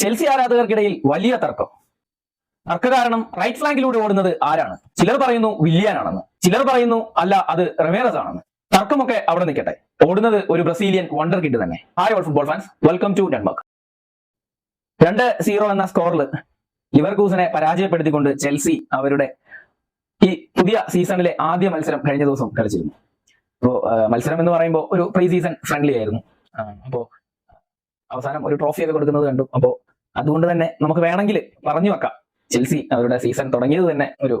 Chelsea ആരാധകർക്കിടയിൽ വലിയ തർക്കം. തർക്ക കാരണം റൈറ്റ് ഫ്ലാങ്കിലൂടെ ഓടുന്നത് ആരാണ്? ചിലർ പറയുന്നു വില്ലിയാനാണെന്ന്. ചിലർ പറയുന്നു അല്ല അത് റെമേറസ് ആണെന്ന് തർക്കമൊക്കെ അവിടെ നിൽക്കട്ടെ. ഓടുന്നത് ഒരു ബ്രസീലിയൻ വണ്ടർ കിഡ് തന്നെ. Hi all football fans welcome to Denmark രണ്ട് സീറോ എന്ന സ്കോറിൽ ലിവർകൂസിനെ പരാജയപ്പെടുത്തിക്കൊണ്ട് ചെൽസി അവരുടെ ഈ പുതിയ സീസണിലെ ആദ്യ മത്സരം കഴിഞ്ഞ ദിവസം കളിച്ചിരുന്നു. അപ്പോ മത്സരം എന്ന് പറയുമ്പോൾ ഒരു പ്രീ സീസൺ ഫ്രണ്ട്ലി ആയിരുന്നു. ആ, അപ്പോ അവസാനം ഒരു ട്രോഫി ഒക്കെ കൊടുക്കുന്നത് കണ്ടു. അപ്പോ അതുകൊണ്ട് തന്നെ നമുക്ക് വേണമെങ്കിൽ പറഞ്ഞു വെക്കാം. ചെൽസി അവരുടെ സീസൺ തുടങ്ങിയത് തന്നെ ഒരു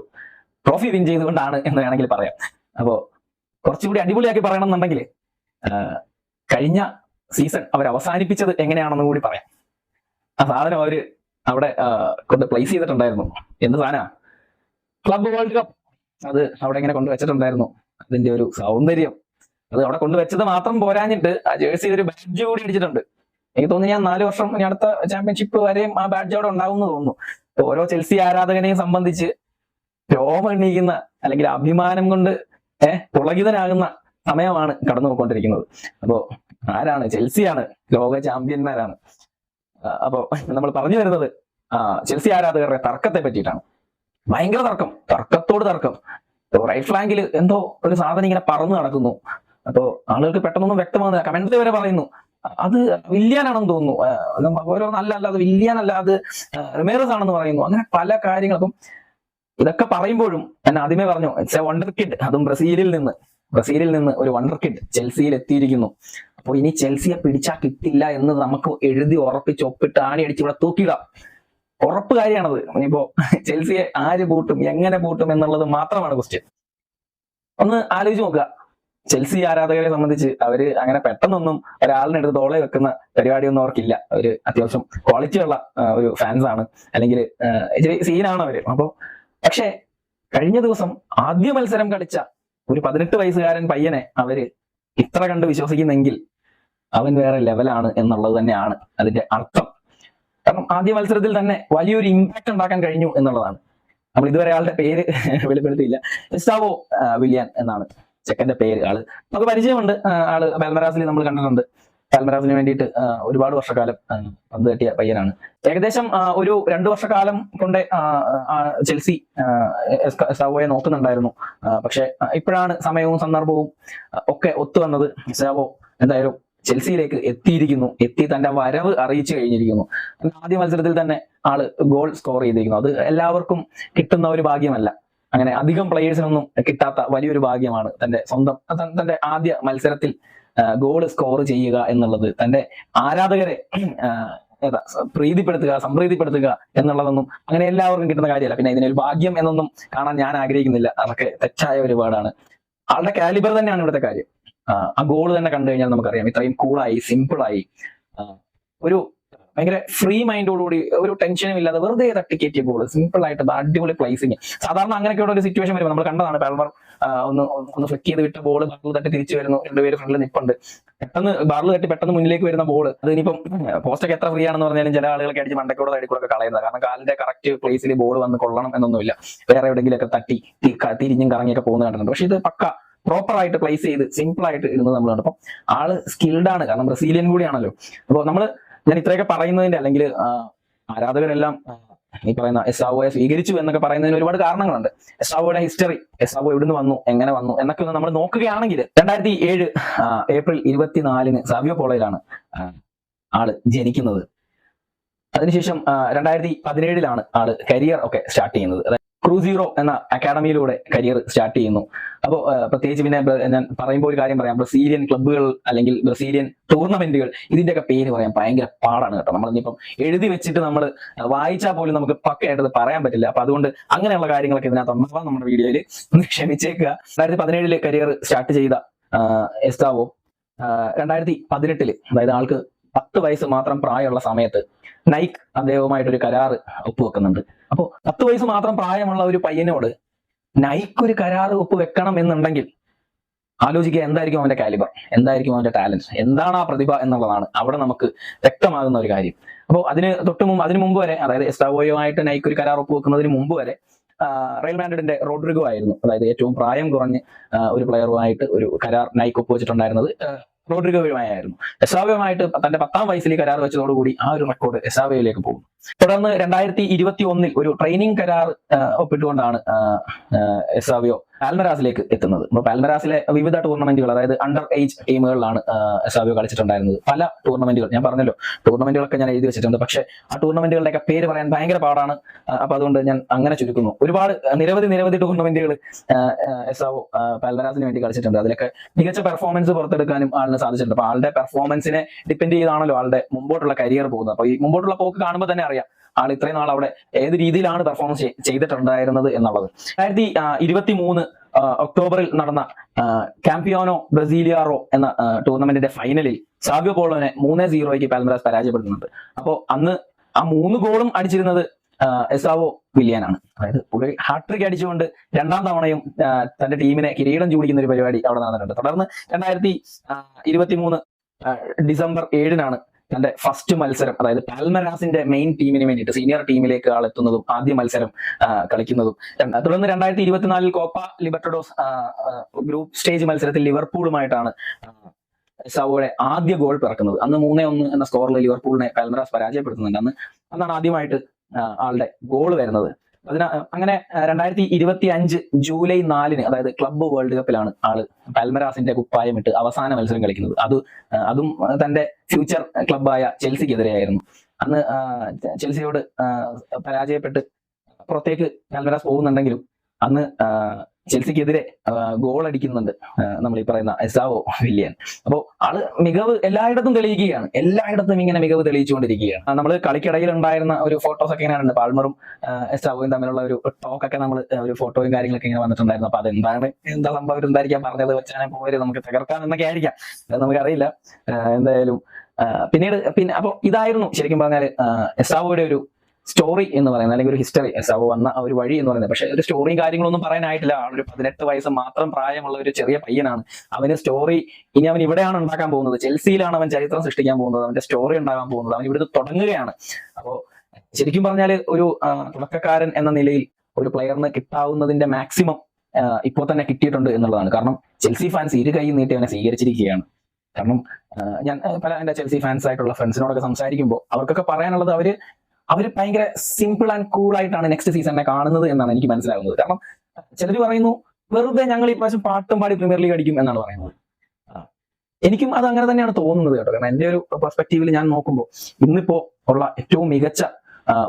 ട്രോഫി വിൻ ചെയ്തുകൊണ്ടാണ് എന്ന് വേണമെങ്കിൽ പറയാം. അപ്പോ കുറച്ചുകൂടി അടിപൊളിയാക്കി പറയണമെന്നുണ്ടെങ്കിൽ എന്നുണ്ടെങ്കിൽ കഴിഞ്ഞ സീസൺ അവർ അവസാനിപ്പിച്ചത് എങ്ങനെയാണെന്ന് കൂടി പറയാം. ആ സാധനം അവർ അവിടെ കൊണ്ട് പ്ലേസ് ചെയ്തിട്ടുണ്ടായിരുന്നു. എന്ത് സാധന? ക്ലബ് വേൾഡ് കപ്പ് അത് അവിടെ ഇങ്ങനെ കൊണ്ടുവച്ചിട്ടുണ്ടായിരുന്നു അതിന്റെ ഒരു സൗന്ദര്യം. അത് അവിടെ കൊണ്ടുവച്ചത് മാത്രം പോരാഞ്ഞിട്ട് ആ ജേഴ്സി ഒരു ബാഡ്ജ് കൂടി അടിച്ചിട്ടുണ്ട്. എനിക്ക് തോന്നുന്നു ഞാൻ നാല് വർഷം ഇനി അടുത്ത ചാമ്പ്യൻഷിപ്പ് വരെയും ആ ബാഡ്ജ് അവിടെ ഉണ്ടാവും തോന്നുന്നു. ഓരോ ചെൽസി ആരാധകനെയും സംബന്ധിച്ച് രോമെണ്ണീക്കുന്ന അല്ലെങ്കിൽ അഭിമാനം കൊണ്ട് ഏഹ് പുളകിതനാകുന്ന സമയമാണ് കടന്നു പോയിക്കൊണ്ടിരിക്കുന്നത് അപ്പോ ആരാണ്? ചെൽസിയാണ് ലോക ചാമ്പ്യന്മാരാണ്. അപ്പോ നമ്മൾ പറഞ്ഞു വരുന്നത് ചെൽസി ആരാധകരുടെ തർക്കത്തെ പറ്റിയിട്ടാണ്. ഭയങ്കര തർക്കം. തർക്കത്തോട് തർക്കം. റൈറ്റ് ഫ്ലാങ്കിൽ എന്തോ ഒരു സാധനം ഇങ്ങനെ പറന്നു നടക്കുന്നു. അപ്പോ ആളുകൾക്ക് പെട്ടെന്നൊന്നും വ്യക്തമാകുന്നില്ല. കമന്റിൽ വരെ പറയുന്നു. അത് വില്യാനാണെന്ന് തോന്നുന്നു. ഓരോ നല്ല അല്ല അത് വില്യാനല്ല അത് റിമേറസ് ആണെന്ന് പറയുന്നു. അങ്ങനെ പല കാര്യങ്ങളും അപ്പം ഇതൊക്കെ പറയുമ്പോഴും ഞാൻ ആദ്യമേ പറഞ്ഞു ഇറ്റ്സ് എ വണ്ടർ കിഡ് അതും ബ്രസീലിൽ നിന്ന് ബ്രസീലിൽ നിന്ന് ഒരു വണ്ടർ കിഡ് ചെൽസിയിൽ എത്തിയിരിക്കുന്നു. അപ്പോൾ ഇനി ചെൽസിയെ പിടിച്ചാൽ കിട്ടില്ല എന്ന് നമുക്ക് എഴുതി ഉറപ്പിച്ച് ഒപ്പിട്ട് ആണി അടിച്ച് ഇവിടെ തൂക്കിയിടാം. ഉറപ്പ് കാര്യമാണത്. ഇനിയിപ്പോ ചെൽസിയെ ആര് പൂട്ടും എങ്ങനെ പൂട്ടും എന്നുള്ളത് മാത്രമാണ് ക്വസ്റ്റ്യൻ ഒന്ന് ആലോചിച്ച് നോക്കുക. ചെൽസി ആരാധകരെ സംബന്ധിച്ച് അവർ അങ്ങനെ പെട്ടെന്നൊന്നും ഒരാളിനെടുത്ത് തോളെ വെക്കുന്ന പരിപാടിയൊന്നും അവർക്കില്ല. അവർ അത്യാവശ്യം ക്വാളിറ്റി ഉള്ള ഒരു ഫാൻസ് ആണ്. അല്ലെങ്കിൽ സീനാണ് അവർ. അപ്പൊ പക്ഷേ കഴിഞ്ഞ ദിവസം ആദ്യ മത്സരം കളിച്ച ഒരു പതിനെട്ട് വയസ്സുകാരൻ പയ്യനെ അവർ ഇത്ര കണ്ട് വിശ്വസിക്കുന്നെങ്കിൽ അവൻ വേറെ ലെവലാണ് എന്നുള്ളത് തന്നെയാണ് അതിന്റെ അർത്ഥം. കാരണം ആദ്യ മത്സരത്തിൽ തന്നെ വലിയൊരു ഇമ്പാക്ട് ഉണ്ടാക്കാൻ കഴിഞ്ഞു എന്നുള്ളതാണ്. നമ്മൾ ഇതുവരെ ആളുടെ പേര് വെളിപ്പെടുത്തിയില്ല. വില്യൻ വില്യാൻ എന്നാണ്. ചെക്കന്റെ പേര് ആൾ. നമുക്ക് പരിചയമുണ്ട് ആൾ പാൽമറാസിൽ നമ്മൾ കണ്ടിട്ടുണ്ട്. പാൽമറാസിന് വേണ്ടിയിട്ട് ഒരുപാട് വർഷക്കാലം പന്ത് തട്ടിയ പയ്യനാണ്. ഏകദേശം ഒരു രണ്ടു വർഷക്കാലം കൊണ്ട് ചെൽസി സാവോയെ നോക്കുന്നുണ്ടായിരുന്നു. പക്ഷെ ഇപ്പോഴാണ് സമയവും സന്ദർഭവും ഒക്കെ ഒത്തുവന്നത് സാവോ എന്തായാലും ചെൽസിയിലേക്ക് എത്തിയിരിക്കുന്നു. എത്തി തന്റെ വരവ് അറിയിച്ചു കഴിഞ്ഞിരിക്കുന്നു. ആദ്യ മത്സരത്തിൽ തന്നെ ആൾ ഗോൾ സ്കോർ ചെയ്തിരിക്കുന്നു. അത് എല്ലാവർക്കും കിട്ടുന്ന ഒരു ഭാഗ്യമല്ല. അങ്ങനെ അധികം പ്ലെയേഴ്സിനൊന്നും കിട്ടാത്ത വലിയൊരു ഭാഗ്യമാണ് തന്റെ സ്വന്തം തന്റെ ആദ്യ മത്സരത്തിൽ ഗോൾ സ്കോർ ചെയ്യുക എന്നുള്ളത്. തന്റെ ആരാധകരെ ഏതാ പ്രീതിപ്പെടുത്തുക സംപ്രീതിപ്പെടുത്തുക എന്നുള്ളതൊന്നും അങ്ങനെ എല്ലാവർക്കും കിട്ടുന്ന കാര്യമല്ല. പിന്നെ ഇതിനൊരു ഭാഗ്യം എന്നൊന്നും കാണാൻ ഞാൻ ആഗ്രഹിക്കുന്നില്ല. അതൊക്കെ തെറ്റായ ഒരുപാടാണ്. ആളുടെ കാലിബർ തന്നെയാണ് ഇവിടുത്തെ കാര്യം. ആ, ആ ഗോൾ തന്നെ കണ്ടു കഴിഞ്ഞാൽ നമുക്കറിയാം. ഇത്രയും കൂളായി സിമ്പിളായി ഒരു ഭയങ്കര ഫ്രീ മൈൻഡോടുകൂടി ഒരു ടെൻഷനും ഇല്ലാതെ വെറുതെ തട്ടിക്കേറ്റിയ ബോൾ സിമ്പിൾ ആയിട്ട് അടിപൊളി പ്ലേസിങ് സാധാരണ അങ്ങനെയൊക്കെയുള്ള ഒരു സിറ്റുവേഷൻ വരുമ്പോൾ നമ്മൾ കണ്ടതാണ് പാൽമർ ഒന്ന് ഒന്ന് ഫ്ലിക്ക് ചെയ്ത് വിട്ട ബോൾ ബാറിൽ തട്ടി തിരിച്ചു വരുന്നു രണ്ടുപേര് ഫ്രണ്ടിൽ നിപ്പുണ്ട്. പെട്ടെന്ന് ബാറിൽ തട്ടി പെട്ടെന്ന് മുന്നിലേക്ക് വരുന്ന ബോൾ അത് ഇനിയിപ്പം പോസ്റ്റൊക്കെ എത്ര ഫ്രീ ആണെന്ന് പറഞ്ഞാലും ചില ആളുകളൊക്കെ അടിച്ച് മണ്ടക്കൂടെ സൈഡിൽ കൂടെ കളയുന്നത്. കാരണം കാലിന്റെ കറക്റ്റ് പ്ലേസിൽ ബോൾ വന്ന് കൊള്ളണം എന്നൊന്നുമില്ല. വേറെ എവിടെയെങ്കിലുമൊക്കെ തട്ടി തിരിഞ്ഞും കറങ്ങിയൊക്കെ പോകുന്ന കണ്ടിട്ടുണ്ട്. പക്ഷെ ഇത് പക്ക പ്രോപ്പർ ആയിട്ട് പ്ലേസ് ചെയ്ത് സിമ്പിൾ ആയിട്ട് ഇരുന്ന് നമ്മൾ കണ്ടപ്പോൾ ആൾ സ്കിൽഡ് ആണ്. കാരണം ബ്രസീലിയൻ കൂടിയാണല്ലോ. അപ്പോൾ നമ്മൾ ഞാൻ ഇത്രയൊക്കെ പറയുന്നതിന്റെ അല്ലെങ്കിൽ ആരാധകരെല്ലാം ഈ പറയുന്ന എസ്ആവോയെ സ്വീകരിച്ചു എന്നൊക്കെ പറയുന്നതിന് ഒരുപാട് കാരണങ്ങളുണ്ട്. എസ്ആവോയുടെ ഹിസ്റ്ററി എസ്ആവോ എവിടുന്ന് വന്നു എങ്ങനെ വന്നു എന്നൊക്കെ ഒന്ന് നമ്മൾ നോക്കുകയാണെങ്കിൽ രണ്ടായിരത്തി ഏഴ് ഏപ്രിൽ ഇരുപത്തിനാലിന് സാവിയോ പോളയിലാണ് ആൾ ജനിക്കുന്നത്. അതിനുശേഷം രണ്ടായിരത്തി പതിനേഴിലാണ് ആൾ കരിയർ ഒക്കെ സ്റ്റാർട്ട് ചെയ്യുന്നത്. ക്രൂസീറോ എന്ന അക്കാഡമിയിലൂടെ കരിയർ സ്റ്റാർട്ട് ചെയ്യുന്നു. അപ്പോൾ പ്രത്യേകിച്ച് പിന്നെ ഞാൻ പറയുമ്പോൾ ഒരു കാര്യം പറയാം. ബ്രസീലിയൻ ക്ലബ്ബുകൾ അല്ലെങ്കിൽ ബ്രസീലിയൻ ടൂർണമെന്റുകൾ ഇതിന്റെയൊക്കെ പേര് പറയാൻ ഭയങ്കര പാടാണ് കേട്ടോ. നമ്മൾ ഇനിയിപ്പം എഴുതി വെച്ചിട്ട് നമ്മൾ വായിച്ചാൽ പോലും നമുക്ക് പക്കയായിട്ട് അത് പറയാൻ പറ്റില്ല. അപ്പൊ അതുകൊണ്ട് അങ്ങനെയുള്ള കാര്യങ്ങളൊക്കെ ഇതിനകത്ത് ഉണ്ടാവാം നമ്മുടെ വീഡിയോയിൽ. ഒന്ന് ക്ഷമിച്ചേക്കുക. രണ്ടായിരത്തി പതിനേഴിൽ കരിയർ സ്റ്റാർട്ട് ചെയ്ത എസ്താവോ രണ്ടായിരത്തി പതിനെട്ടിൽ അതായത് ആൾക്ക് പത്ത് വയസ്സ് മാത്രം പ്രായമുള്ള സമയത്ത് നൈക്ക് അദ്ദേഹവുമായിട്ടൊരു കരാറ് ഒപ്പുവെക്കുന്നുണ്ട്. അപ്പോൾ പത്ത് വയസ്സ് മാത്രം പ്രായമുള്ള ഒരു പയ്യനോട് നൈക്ക് ഒരു ഒപ്പ് വെക്കണം എന്നുണ്ടെങ്കിൽ ആലോചിക്കുക എന്തായിരിക്കും അവന്റെ കാലിബർ എന്തായിരിക്കും അവന്റെ ടാലന്റ് എന്താണ് ആ പ്രതിഭ എന്നുള്ളതാണ് അവിടെ നമുക്ക് വ്യക്തമാകുന്ന ഒരു കാര്യം. അപ്പോൾ അതിന് തൊട്ട് മുമ്പ് അതിന് മുമ്പ് വരെ അതായത് എസ്റ്റാവോയുമായിട്ട് നൈക്ക് ഒരു കരാർ ഒപ്പ് വെക്കുന്നതിന് മുമ്പ് വരെ റയൽ മാൻഡിന്റെ റോഡ്രിഗോ ആയിരുന്നു. അതായത് ഏറ്റവും പ്രായം കുറഞ്ഞ് ഒരു പ്ലെയറുമായിട്ട് ഒരു കരാർ നൈക്ക് ഒപ്പുവെച്ചിട്ടുണ്ടായിരുന്നത് ആ, റോഡ്രിഗോയുമായിരുന്നു എസാവയുമായിട്ട് തന്റെ പത്താം വയസ്സിൽ കരാർ വെച്ചതോടുകൂടി ആ ഒരു റെക്കോർഡ് എസാവയിലേക്ക് പോകും തുടർന്ന് രണ്ടായിരത്തി ഇരുപത്തി ഒന്നിൽ ഒരു ട്രെയിനിങ് കരാർ ഒപ്പിട്ടുകൊണ്ടാണ് എസാവിയോ പാൽമരാസിലേക്ക് എത്തുന്നത്. അപ്പൊ പാൽമരാസിലെ വിവിധ ടൂർണമെന്റുകൾ അതായത് അണ്ടർ ഏജ് ടീമുകളിലാണ് സാബിയോ കളിച്ചിട്ടുണ്ടായിരുന്നത്. പല ടൂർണമെന്റുകൾ ഞാൻ പറഞ്ഞല്ലോ ടൂർണമെന്റുകളൊക്കെ ഞാൻ എഴുതി വെച്ചിട്ടുണ്ട്. പക്ഷേ ആ ടൂർണമെന്റുകളുടെയൊക്കെ പേര് പറയാൻ ഭയങ്കര പാടാണ്. അപ്പൊ അതുകൊണ്ട് ഞാൻ അങ്ങനെ ചുരുക്കുന്നു. ഒരുപാട് നിരവധി നിരവധി ടൂർണമെന്റുകൾ എസാവോ പാൽമരാസിന് വേണ്ടി കളിച്ചിട്ടുണ്ട്. അതിലൊക്കെ മികച്ച പെർഫോമൻസ് പുറത്തെടുക്കാനും ആളിന് സാധിച്ചിട്ടുണ്ട്. അപ്പൊ ആളുടെ പെർഫോമൻസിനെ ഡിപ്പെൻഡ് ചെയ്താണല്ലോ ആളുടെ മുമ്പോട്ടുള്ള കരിയർ പോകുന്നത്. അപ്പൊ ഈ മുമ്പോട്ടുള്ള പോക്ക് കാണുമ്പോൾ തന്നെ അറിയാം. ആൾ ഇത്രയും നാൾ അവിടെ ഏത് രീതിയിലാണ് പെർഫോമൻസ് ചെയ്തിട്ടുണ്ടായിരുന്നത് എന്നുള്ളത്. രണ്ടായിരത്തി ഇരുപത്തി മൂന്ന് ഒക്ടോബറിൽ നടന്ന കാമ്പിയോനോ ബ്രസീലിയാറോ എന്ന ടൂർണമെന്റിന്റെ ഫൈനലിൽ സാവ്യോ പോളോനെ മൂന്ന് സീറോയ്ക്ക് പാൽമറാസ് പരാജയപ്പെടുന്നുണ്ട്. അപ്പോ അന്ന് ആ മൂന്ന് ഗോളും അടിച്ചിരുന്നത് എസാവോ വില്യാനാണ് അതായത് പുള്ളി ഹാട്രിക് അടിച്ചുകൊണ്ട് രണ്ടാം തവണയും തന്റെ ടീമിനെ കിരീടം ചൂടിക്കുന്ന ഒരു പരിപാടി അവിടെ നടന്നിട്ടുണ്ട്. തുടർന്ന് രണ്ടായിരത്തി ഇരുപത്തി മൂന്ന് ഡിസംബർ ഏഴിനാണ് തന്റെ ഫസ്റ്റ് മത്സരം അതായത് പാൽമരാസിന്റെ മെയിൻ ടീമിന് വേണ്ടിയിട്ട് സീനിയർ ടീമിലേക്ക് ആൾ എത്തുന്നതും ആദ്യ മത്സരം കളിക്കുന്നതും. തുടർന്ന് രണ്ടായിരത്തി ഇരുപത്തിനാലിൽ കോപ്പ ലിബർട്ടഡോസ് ഗ്രൂപ്പ് സ്റ്റേജ് മത്സരത്തിൽ ലിവർപൂളുമായിട്ടാണ് ആ, സൗയുടെ ആദ്യ ഗോൾ പിറക്കുന്നത്. അന്ന് മൂന്നേ ഒന്ന് എന്ന സ്കോറിൽ ലിവർപൂളിനെ പാൽമറാസ് പരാജയപ്പെടുത്തുന്നുണ്ട്. അന്ന് അന്നാണ് ആദ്യമായിട്ട് ആളുടെ ഗോൾ വരുന്നത്. അതിന അങ്ങനെ രണ്ടായിരത്തി ഇരുപത്തി അഞ്ച് ജൂലൈ നാലിന് അതായത് ക്ലബ്ബ് വേൾഡ് കപ്പിലാണ് ആൾ പാൽമരാസിന്റെ കുപ്പായം ഇട്ട് അവസാന മത്സരം കളിക്കുന്നത്. അത് അതും തന്റെ ഫ്യൂച്ചർ ക്ലബ്ബായ ചെൽസിക്കെതിരെയായിരുന്നു. അന്ന് ചെൽസിയോട് പരാജയപ്പെട്ട് പുറത്തേക്ക് പാൽമരാസ് പോകുന്നുണ്ടെങ്കിലും അന്ന് ചെൽസിക്കെതിരെ ഗോൾ അടിക്കുന്നുണ്ട് നമ്മൾ ഈ പറയുന്ന എസാവോ വില്യൻ. അപ്പോൾ ആൾ മികവ് എല്ലായിടത്തും തെളിയിക്കുകയാണ്. എല്ലായിടത്തും ഇങ്ങനെ മികവ് തെളിയിച്ചുകൊണ്ടിരിക്കുകയാണ്. നമ്മൾ കളിക്കിടയിൽ ഉണ്ടായിരുന്ന ഒരു ഫോട്ടോസ് ഒക്കെ ഇങ്ങനെ ഉണ്ട് എസാവോയും തമ്മിലുള്ള ഒരു ടോക്ക് ഒക്കെ നമ്മൾ ഒരു ഫോട്ടോയും കാര്യങ്ങളൊക്കെ ഇങ്ങനെ വന്നിട്ടുണ്ടായിരുന്നു. അപ്പൊ അതെന്താണ് എന്താ സംഭവം എന്തായിരിക്കാം പറഞ്ഞത് വെച്ചാൽ പോര് നമുക്ക് തകർക്കാം എന്നൊക്കെ ആയിരിക്കാം. നമുക്ക് നമുക്കറിയില്ല. എന്തായാലും പിന്നീട് പിന്നെ അപ്പൊ ഇതായിരുന്നു ശരിക്കും പറഞ്ഞാൽ എസാവോയുടെ ഒരു സ്റ്റോറി എന്ന് പറയുന്നത് അല്ലെങ്കിൽ ഒരു ഹിസ്റ്ററി സവ് വന്ന ഒരു വഴി എന്ന് പറയുന്നത്. പക്ഷെ ഒരു സ്റ്റോറിയും കാര്യങ്ങളൊന്നും പറയാനായിട്ടില്ല. ഒരു പതിനെട്ട് വയസ്സ് മാത്രം പ്രായമുള്ള ഒരു ചെറിയ പയ്യനാണ്. അവന് സ്റ്റോറി ഇനി അവൻ ഇവിടെയാണ് ഉണ്ടാക്കാൻ പോകുന്നത്. ചെൽസിയിലാണ് അവൻ ചരിത്രം സൃഷ്ടിക്കാൻ പോകുന്നത്. അവന്റെ സ്റ്റോറി ഉണ്ടാകാൻ പോകുന്നത്. അവൻ ഇവിടുന്ന് തുടങ്ങുകയാണ്. അപ്പോ ശരിക്കും പറഞ്ഞാൽ ഒരു തുടക്കക്കാരൻ എന്ന നിലയിൽ ഒരു പ്ലെയറിന് കിട്ടാവുന്നതിന്റെ മാക്സിമം ഇപ്പോൾ തന്നെ കിട്ടിയിട്ടുണ്ട് എന്നുള്ളതാണ്. കാരണം ചെൽസി ഫാൻസ് ഇരു കൈ നീട്ടി അവനെ സ്വീകരിച്ചിരിക്കുകയാണ്. കാരണം ഞാൻ പല എന്റെ ചെൽസി ഫാൻസ് ആയിട്ടുള്ള ഫ്രണ്ട്സിനോടൊക്കെ സംസാരിക്കുമ്പോൾ അവർക്കൊക്കെ പറയാനുള്ളത് അവർ അവർ ഭയങ്കര സിമ്പിൾ ആൻഡ് കൂൾ ആയിട്ടാണ് നെക്സ്റ്റ് സീസണിനെ കാണുന്നത് എന്നാണ് എനിക്ക് മനസ്സിലാകുന്നത്. കാരണം ചിലർ പറയുന്നു വെറുതെ ഞങ്ങൾ ഈ പ്രാവശ്യം പാട്ടും പാടി പ്രീമിയർ ലീഗ് അടിക്കും എന്നാണ് പറയുന്നത്. എനിക്കും അത് അങ്ങനെ തന്നെയാണ് തോന്നുന്നത് കേട്ടോ. കാരണം എന്റെ ഒരു പെർസ്പെക്റ്റീവിൽ ഞാൻ നോക്കുമ്പോൾ ഇന്നിപ്പോ ഉള്ള ഏറ്റവും മികച്ച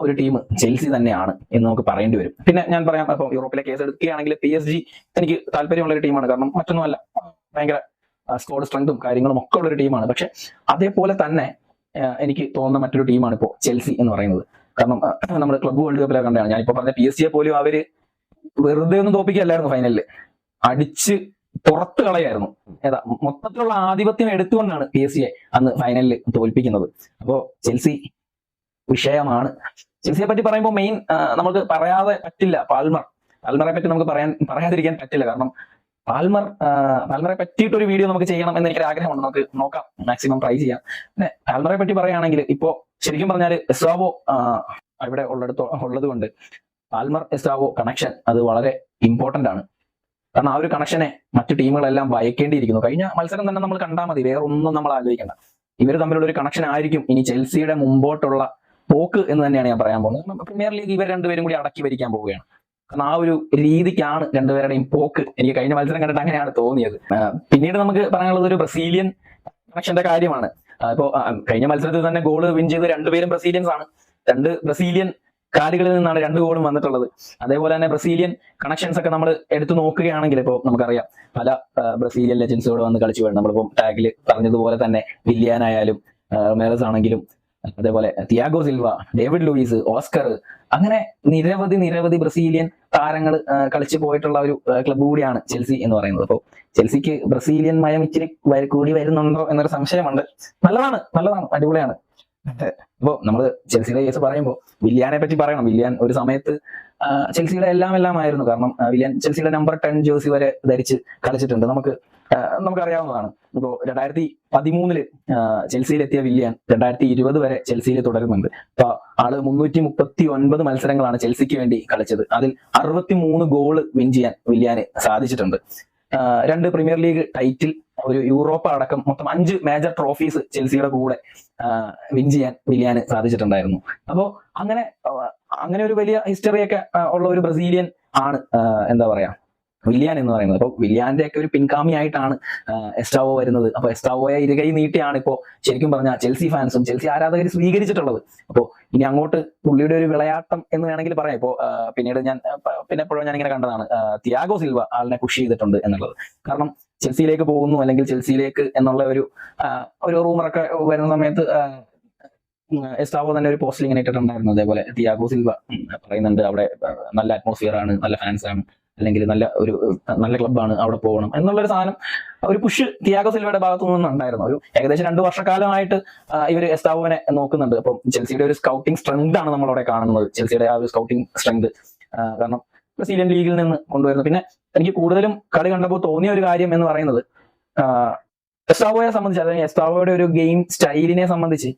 ഒരു ടീം ചെൽസി തന്നെയാണ് എന്ന് നമുക്ക് പറയേണ്ടി വരും. പിന്നെ ഞാൻ പറയാം ഇപ്പൊ യൂറോപ്പിലെ കേസ് എടുക്കുകയാണെങ്കിൽ പി എസ് ജി എനിക്ക് താല്പര്യമുള്ള ഒരു ടീമാണ് കാരണം മറ്റൊന്നുമല്ല ഭയങ്കര സ്കോഡ് സ്ട്രെങ്തും കാര്യങ്ങളും ഒക്കെ ഉള്ള ഒരു ടീമാണ് പക്ഷെ അതേപോലെ തന്നെ എനിക്ക് തോന്നുന്ന മറ്റൊരു ടീമാണ് ഇപ്പോൾ ചെൽസി എന്ന് പറയുന്നത്. കാരണം നമ്മൾ ക്ലബ് വേൾഡ് കപ്പിലൊക്കെ കണ്ടാണ് ഞാനിപ്പോ പറഞ്ഞ പി എസ് സിയെ പോലും അവർ വെറുതെ ഒന്നും തോപ്പിക്കല്ലായിരുന്നു ഫൈനലിൽ അടിച്ച് പുറത്ത് കളയായിരുന്നു. ഏതാ മൊത്തത്തിലുള്ള ആധിപത്യം എടുത്തുകൊണ്ടാണ് പി എസ് സിയെ അന്ന് ഫൈനലിൽ തോൽപ്പിക്കുന്നത്. അപ്പോ ചെൽസി വിഷയമാണ്. ചെൽസിയെ പറ്റി പറയുമ്പോൾ മെയിൻ നമുക്ക് പറയാതെ പറ്റില്ല. പാൽമർ. പാൽമറെ പറ്റി നമുക്ക് പറയാൻ പറയാതിരിക്കാൻ പറ്റില്ല. കാരണം പാൽമർ പാൽമറെ പറ്റിയിട്ടൊരു വീഡിയോ നമുക്ക് ചെയ്യണം എന്ന് എനിക്കൊരു ആഗ്രഹമുണ്ട്. നമുക്ക് നോക്കാം. മാക്സിമം ട്രൈ ചെയ്യാം. പിന്നെ പാൽമറെ പറ്റി പറയുകയാണെങ്കിൽ ഇപ്പോ ശരിക്കും പറഞ്ഞാൽ എസ്വാവോ ഇവിടെ ഉള്ളിടത്തോ ഉള്ളത് കൊണ്ട് പാൽമർ എസ്വാവോ കണക്ഷൻ അത് വളരെ ഇമ്പോർട്ടന്റ് ആണ്. കാരണം ആ ഒരു കണക്ഷനെ മറ്റു ടീമുകളെല്ലാം ഭയക്കേണ്ടിയിരിക്കുന്നു കഴിഞ്ഞ മത്സരം തന്നെ നമ്മൾ കണ്ടാൽ മതി. വേറെ ഒന്നും നമ്മൾ ആലോചിക്കണ്ട. ഇവർ തമ്മിലുള്ള ഒരു കണക്ഷൻ ആയിരിക്കും ഇനി ചെൽസിയുടെ മുമ്പോട്ടുള്ള പോക്ക് എന്ന് തന്നെയാണ് ഞാൻ പറയാൻ പോകുന്നത്. പ്രീമിയർ ലീഗ് ഇവർ രണ്ടുപേരും കൂടി അടക്കി ഭരിക്കാൻ പോവുകയാണ്. കാരണം ആ ഒരു രീതിക്കാണ് രണ്ടുപേരുടെയും പോക്ക്. എനിക്ക് കഴിഞ്ഞ മത്സരം കണ്ടിട്ട് അങ്ങനെയാണ് തോന്നിയത്. പിന്നീട് നമുക്ക് പറയാനുള്ളത് ഒരു ബ്രസീലിയൻ കണക്ഷന്റെ കാര്യമാണ്. ഇപ്പോ കഴിഞ്ഞ മത്സരത്തിൽ തന്നെ ഗോൾ വിൻ ചെയ്ത് രണ്ടുപേരും ബ്രസീലിയൻസ് ആണ്. രണ്ട് ബ്രസീലിയൻ കാലുകളിൽ നിന്നാണ് രണ്ട് ഗോളും വന്നിട്ടുള്ളത്. അതേപോലെ തന്നെ ബ്രസീലിയൻ കണക്ഷൻസ് ഒക്കെ നമ്മൾ എടുത്തു നോക്കുകയാണെങ്കിൽ ഇപ്പോൾ നമുക്കറിയാം. പല ബ്രസീലിയൻ ലെജൻസ് വന്ന് കളിച്ചു. വേണം നമ്മളിപ്പോൾ ടാഗിൽ പറഞ്ഞതുപോലെ തന്നെ വില്യാനായാലും മേലസ് ആണെങ്കിലും അതേപോലെ Thiago Silva David Luiz Oscar അങ്ങനെ നിരവധി നിരവധി ബ്രസീലിയൻ താരങ്ങൾ കളിച്ചു പോയിട്ടുള്ള ഒരു ക്ലബ് കൂടിയാണ് ചെൽസി എന്ന് പറയുന്നത്. അപ്പോൾ ചെൽസിക്ക് ബ്രസീലിയൻ മയം ഇച്ചിരി കൂടി വരുന്നുണ്ടോ എന്നൊരു സംശയമുണ്ട്. നല്ലതാണ് നല്ലതാണ് അടിപൊളിയാണ്. ഇപ്പോ നമ്മൾ ചെൽസിയുടെ കേസ് പറയുമ്പോൾ വില്യാനെ പറ്റി പറയണം. വില്യാൻ ഒരു സമയത്ത് ചെൽസിയുടെ എല്ലാം എല്ലാം ആയിരുന്നു. കാരണം വില്യാൻ ചെൽസിയുടെ നമ്പർ ടെൻ ജേഴ്സി വരെ ധരിച്ച് കളിച്ചിട്ടുണ്ട്. നമുക്ക് നമുക്കറിയാവുന്നതാണ്. ഇപ്പോ രണ്ടായിരത്തി പതിമൂന്നിൽ ചെൽസിയിലെത്തിയ വില്യൻ രണ്ടായിരത്തി ഇരുപത് വരെ ചെൽസിയിൽ തുടരുന്നുണ്ട്. അപ്പൊ ആൾ മുന്നൂറ്റി മുപ്പത്തി ഒൻപത് മത്സരങ്ങളാണ് ചെൽസിക്ക് വേണ്ടി കളിച്ചത്. അതിൽ അറുപത്തി മൂന്ന് ഗോൾ വിൻ ചെയ്യാൻ വില്യാന് സാധിച്ചിട്ടുണ്ട്. രണ്ട് പ്രീമിയർ ലീഗ് ടൈറ്റിൽ ഒരു യൂറോപ്പ അടക്കം മൊത്തം അഞ്ച് മേജർ ട്രോഫീസ് ചെൽസിയുടെ കൂടെ വിൻ ചെയ്യാൻ വില്യാന് സാധിച്ചിട്ടുണ്ടായിരുന്നു. അപ്പോ അങ്ങനെ അങ്ങനെ ഒരു വലിയ ഹിസ്റ്ററിയൊക്കെ ഉള്ള ഒരു ബ്രസീലിയൻ ആണ് എന്താ പറയാ വില്യാൻ എന്ന് പറയുന്നത്. അപ്പോൾ വില്യാന്റെ ഒക്കെ ഒരു പിൻഗാമിയായിട്ടാണ് എസ്റ്റാവോ വരുന്നത്. അപ്പൊ എസ്റ്റാവോയെ ഇരുകൈ നീട്ടിയാണ് ഇപ്പോ ശരിക്കും പറഞ്ഞാൽ ചെൽസി ഫാൻസും ചെൽസി ആരാധകർ സ്വീകരിച്ചിട്ടുള്ളത്. അപ്പോ ഇനി അങ്ങോട്ട് പുള്ളിയുടെ ഒരു വിളയാട്ടം എന്ന് വേണമെങ്കിൽ പറയാം. ഇപ്പോ പിന്നീട് ഞാൻ പിന്നെ എപ്പോഴും ഞാൻ ഇങ്ങനെ കണ്ടതാണ് തിയാഗോ സിൽവ ആളിനെ പുഷ് ചെയ്തിട്ടുണ്ട് എന്നുള്ളത്. കാരണം ചെൽസിയിലേക്ക് പോകുന്നു അല്ലെങ്കിൽ ചെൽസിയിലേക്ക് എന്നുള്ള ഒരു ഒരു റൂമറൊക്കെ വരുന്ന സമയത്ത് എസ്റ്റാവോ തന്നെ ഒരു പോസ്റ്റിൽ ഇങ്ങനെ ഇട്ടിട്ടുണ്ടായിരുന്നു. അതേപോലെ തിയാഗോ സിൽവ പറയുന്നുണ്ട് അവിടെ നല്ല അറ്റ്മോസ്ഫിയർ ആണ് നല്ല ഫാൻസ് ആണ്. അല്ലെങ്കിൽ നല്ല ഒരു നല്ല ക്ലബ്ബാണ് അവിടെ പോകണം എന്നുള്ളൊരു സാധനം ഒരു പുഷ് തിയാഗോ സിൽവയുടെ ഭാഗത്തു നിന്നുണ്ടായിരുന്നു. ഒരു ഏകദേശം രണ്ടു വർഷക്കാലമായിട്ട് ഇവർ എസ്താവോനെ നോക്കുന്നുണ്ട്. അപ്പം ചെൽസിയുടെ ഒരു സ്കൗട്ടിംഗ് സ്ട്രെങ്ത് ആണ് നമ്മളവിടെ കാണുന്നത്. ചെൽസിയുടെ ആ ഒരു സ്കൗട്ടിംഗ് സ്ട്രെങ്ത് കാരണം ബ്രസീലിയൻ ലീഗിൽ നിന്ന് കൊണ്ടുവരുന്നത് പിന്നെ എനിക്ക് കൂടുതലും കളി കണ്ടപ്പോൾ തോന്നിയ ഒരു കാര്യം എന്ന് പറയുന്നത് എസ്താവോയെ സംബന്ധിച്ച് അതായത് എസ്താവോയുടെ ഒരു ഗെയിം സ്റ്റൈലിനെ സംബന്ധിച്ച്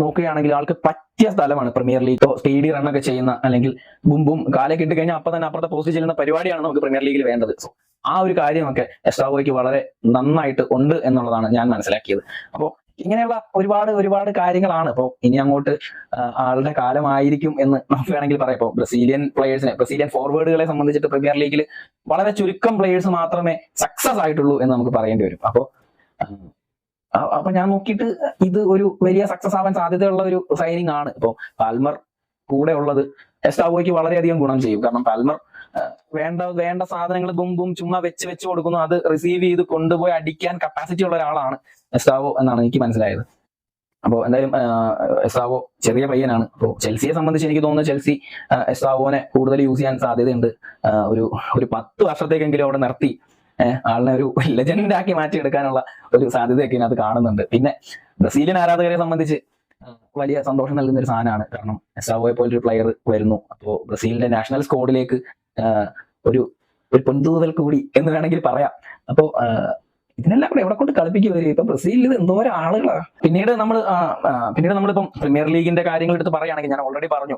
നോക്കുകയാണെങ്കിൽ ആൾക്ക് പറ്റിയ സ്ഥലമാണ് പ്രീമിയർ ലീഗോ സ്പീഡി റണ്ണൊക്കെ ചെയ്യുന്ന അല്ലെങ്കിൽ ഗുംബും കാലൊക്കെ ഇട്ട് കഴിഞ്ഞാൽ അപ്പൊ തന്നെ അപ്പുറത്തെ പോസ്റ്റ് ചെയ്യുന്ന പരിപാടിയാണ് നമുക്ക് പ്രീമിയർ ലീഗിൽ വേണ്ടത്. സോ ആ ഒരു കാര്യമൊക്കെ എസ്റ്റാവോയ്ക്ക് വളരെ നന്നായിട്ട് ഉണ്ട് എന്നുള്ളതാണ് ഞാൻ മനസ്സിലാക്കിയത്. അപ്പോൾ ഇങ്ങനെയുള്ള ഒരുപാട് ഒരുപാട് കാര്യങ്ങളാണ് ഇപ്പോൾ ഇനി അങ്ങോട്ട് ആളുടെ കാലമായിരിക്കും എന്ന് നമുക്ക് വേണമെങ്കിൽ പറയാം. ഇപ്പോൾ ബ്രസീലിയൻ പ്ലേയേഴ്സിനെ ബ്രസീലിയൻ ഫോർവേഡുകളെ സംബന്ധിച്ചിട്ട് പ്രീമിയർ ലീഗിൽ വളരെ ചുരുക്കം പ്ലേയേഴ്സ് മാത്രമേ സക്സസ് ആയിട്ടുള്ളൂ എന്ന് നമുക്ക് പറയേണ്ടി വരും. അപ്പോൾ അപ്പൊ ഞാൻ നോക്കിയിട്ട് ഇത് ഒരു വലിയ സക്സസ് ആവാൻ സാധ്യതയുള്ള ഒരു സൈനിങ് ആണ്. ഇപ്പോൾ പാൽമർ കൂടെ ഉള്ളത് എസ്റ്റാവോയ്ക്ക് വളരെയധികം ഗുണം ചെയ്യും. കാരണം പാൽമർ വേണ്ട വേണ്ട സാധനങ്ങൾ ബും ബും ചുമ്മാ വെച്ച് വെച്ച് കൊടുക്കുന്നു. അത് റിസീവ് ചെയ്ത് കൊണ്ടുപോയി അടിക്കാൻ കപ്പാസിറ്റി ഉള്ള ഒരാളാണ് എസ്റ്റാവോ എന്നാണ് എനിക്ക് മനസ്സിലായത്. അപ്പോൾ എന്തായാലും എസ്റ്റാവോ ചെറിയ പയ്യനാണ്. അപ്പോൾ ചെൽസിയെ സംബന്ധിച്ച് എനിക്ക് തോന്നുന്നു ചെൽസി എസ്റ്റാവോനെ കൂടുതൽ യൂസ് ചെയ്യാൻ സാധ്യതയുണ്ട്. ഒരു ഒരു പത്ത് വർഷത്തേക്കെങ്കിലും അവിടെ നിർത്തി ആളിനെ ഒരു ലെജൻഡ് ആക്കി മാറ്റിയെടുക്കാനുള്ള ഒരു സാധ്യതയൊക്കെ ഇതിനകത്ത് കാണുന്നുണ്ട്. പിന്നെ ബ്രസീലിയൻ ആരാധകരെ സംബന്ധിച്ച് വലിയ സന്തോഷം നൽകുന്ന ഒരു സാധനമാണ്. കാരണം എസാവോയെ പോലൊരു പ്ലെയർ വരുന്നു. അപ്പോൾ ബ്രസീലിന്റെ നാഷണൽ സ്കോഡിലേക്ക് ഒരു ഒരു പൊന്തൂതൽ കൂടി എന്ന് വേണമെങ്കിൽ പറയാം. അപ്പോ ഇതിനെല്ലാം കൂടെ എവിടെ കൊണ്ട് കളിപ്പിക്കുന്നത് ഇപ്പൊ ബ്രസീലിൽ ഇത് എന്തോരം ആളുകളാ. പിന്നീട് നമ്മൾ പിന്നീട് നമ്മളിപ്പം പ്രീമിയർ ലീഗിന്റെ കാര്യങ്ങൾ എടുത്ത് പറയുകയാണെങ്കിൽ ഞാൻ ഓൾറെഡി പറഞ്ഞു.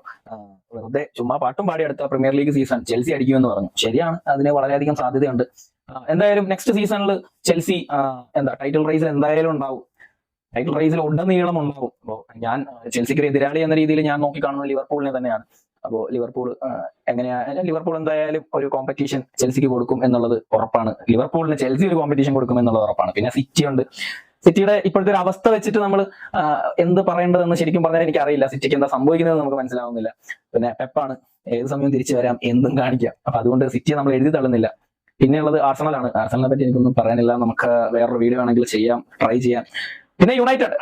വെറുതെ ചുമ്മാ പാട്ടും പാടി അടുത്ത പ്രീമിയർ ലീഗ് സീസൺ ചെൽസി അടിക്കുമെന്ന് പറഞ്ഞു. ശരിയാണ് അതിന് വളരെയധികം സാധ്യതയുണ്ട്. എന്തായാലും നെക്സ്റ്റ് സീസണിൽ ചെൽസി എന്താ ടൈറ്റിൽ റേസിൽ എന്തായാലും ഉണ്ടാവും. ടൈറ്റിൽ റേസിൽ ഉടനീളം ഉണ്ടാവും. അപ്പോൾ ഞാൻ ചെൽസിക്ക് എതിരാളി എന്ന രീതിയിൽ ഞാൻ നോക്കി കാണുന്നത് ലിവർപൂളിനെ തന്നെയാണ് അപ്പോൾ ലിവർപൂൾ എങ്ങനെയാ ലിവർപൂൾ എന്തായാലും ഒരു കോമ്പറ്റീഷൻ ചെൽസിക്ക് കൊടുക്കും എന്നുള്ളത് ഉറപ്പാണ്. ലിവർപൂളിന് ചെൽസി ഒരു കോമ്പറ്റീഷൻ കൊടുക്കും എന്നുള്ളത് ഉറപ്പാണ്. പിന്നെ സിറ്റി ഉണ്ട്. സിറ്റിയുടെ ഇപ്പോഴത്തെ ഒരു അവസ്ഥ വെച്ചിട്ട് നമ്മൾ എന്ത് പറയേണ്ടതെന്ന് ശരിക്കും പറഞ്ഞാൽ എനിക്ക് അറിയില്ല സിറ്റിക്ക് എന്താ സംഭവിക്കുന്നത് നമുക്ക് മനസ്സിലാവുന്നില്ല. പിന്നെ പെപ്പാണ് ഏത് സമയം തിരിച്ചു വരാം? എന്തും കാണിക്കാം. അപ്പൊ അതുകൊണ്ട് സിറ്റിയെ നമ്മൾ എഴുതി തള്ളുന്നില്ല. പിന്നെയുള്ളത് ആർസണലാണ് ആർസണലിനെ പറ്റി എനിക്കൊന്നും പറയാനില്ല. നമുക്ക് വേറൊരു വീഡിയോ ആണെങ്കിൽ ചെയ്യാം ട്രൈ ചെയ്യാം. പിന്നെ യുണൈറ്റഡ്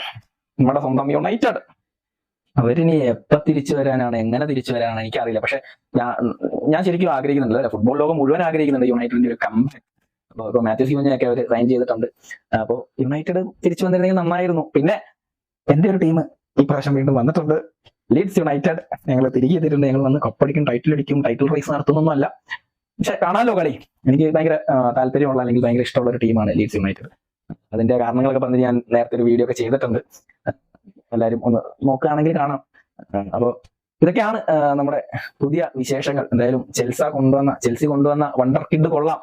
നമ്മുടെ സ്വന്തം യുണൈറ്റഡ് അവരിനി എപ്പ തിരിച്ചു വരാനാണ് എങ്ങനെ തിരിച്ചു വരാനാണ് എനിക്കറിയില്ല. പക്ഷെ ഞാൻ ശരിക്കും ആഗ്രഹിക്കുന്നുണ്ട് അല്ലെ? ഫുട്ബോൾ ലോകം മുഴുവൻ ആഗ്രഹിക്കുന്നുണ്ട് യുണൈറ്റഡിന്റെ ഒരു കമ്പാക്ക് അപ്പൊ ഇപ്പൊ മാത്യു സിമോനെയൊക്കെ അവർ സൈൻ ചെയ്തിട്ടുണ്ട്. അപ്പോൾ യുണൈറ്റഡ് തിരിച്ചു വന്നിരുന്നെങ്കിൽ നന്നായിരുന്നു. പിന്നെ എന്റെ ഒരു ടീം ഈ പ്രാവശ്യം വീണ്ടും വന്നിട്ടുണ്ട്. ലീഡ്സ് യുണൈറ്റഡ് ഞങ്ങൾ തിരികെ എത്തിയിട്ടുണ്ട്. ഞങ്ങൾ വന്ന് കപ്പടിക്കും ടൈറ്റിൽ അടിക്കും ടൈറ്റിൽ റേസ് നടത്തുന്നൊന്നുമല്ല. പക്ഷെ കാണാമല്ലോ കളി? എനിക്ക് ഭയങ്കര താല്പര്യമുള്ള അല്ലെങ്കിൽ ഭയങ്കര ഇഷ്ടമുള്ള ഒരു ടീമാണ് ലീഡ്സ് യുണൈറ്റഡ് അതിന്റെ കാരണങ്ങളൊക്കെ പറഞ്ഞ് ഞാൻ നേരത്തെ ഒരു വീഡിയോ ഒക്കെ ചെയ്തിട്ടുണ്ട്. എല്ലാവരും ഒന്ന് നോക്കുകയാണെങ്കിൽ കാണാം. അപ്പോൾ ഇതൊക്കെയാണ് നമ്മുടെ പുതിയ വിശേഷങ്ങൾ. എന്തായാലും ചെൽസ കൊണ്ടുവന്ന ചെൽസി കൊണ്ടുവന്ന വണ്ടർ കിഡ് കൊള്ളാം.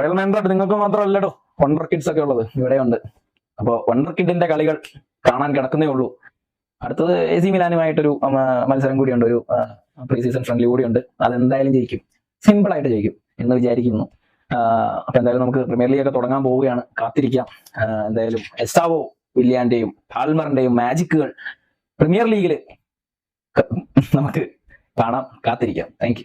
റയൽ മാൻഡ്രഡ് നിങ്ങൾക്ക് മാത്രമല്ലടോ വണ്ടർ കിഡ്സ് ഒക്കെ ഉള്ളത്. ഇവിടെയുണ്ട്. അപ്പോൾ വണ്ടർ കിഡിന്റെ കളികൾ കാണാൻ കിടക്കുന്നേ ഉള്ളൂ. അടുത്തത് എ സി മിലാനുമായിട്ടൊരു മത്സരം കൂടിയുണ്ട്. ഒരു പ്രീ സീസൺ ഫ്രണ്ട്ലി കൂടിയുണ്ട്. അതെന്തായാലും ജയിക്കും. സിമ്പിൾ ആയിട്ട് ജയിക്കും എന്ന് വിചാരിക്കുന്നു. അപ്പൊ എന്തായാലും നമുക്ക് പ്രീമിയർ ലീഗ് ഒക്കെ തുടങ്ങാൻ പോവുകയാണ്. കാത്തിരിക്കാം. എന്തായാലും എസ്റ്റാവോ വില്യാന്റെയും പാൽമറിന്റെയും മാജിക്കുകൾ പ്രീമിയർ ലീഗിൽ നമുക്ക് കാണാം. കാത്തിരിക്കാം. താങ്ക്